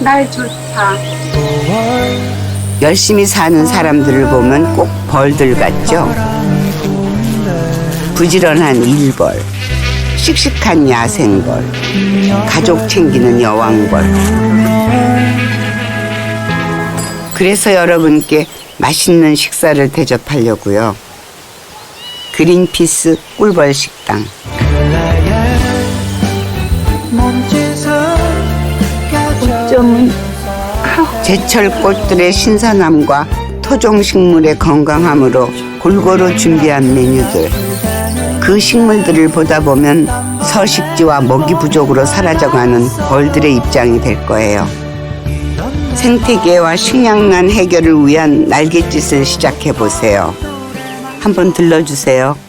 날 좋다. 열심히 사는 사람들을 보면 꼭 벌들 같죠? 부지런한 일벌, 씩씩한 야생벌, 가족 챙기는 여왕벌. 그래서 여러분께 맛있는 식사를 대접하려고요. 그린피스 꿀벌 식당. 점은 제철 꽃들의 신선함과 토종 식물의 건강함으로 골고루 준비한 메뉴들. 그 식물들을 보다 보면 서식지와 먹이 부족으로 사라져가는 벌들의 입장이 될 거예요. 생태계와 식량난 해결을 위한 날갯짓을 시작해 보세요. 한번 들러주세요.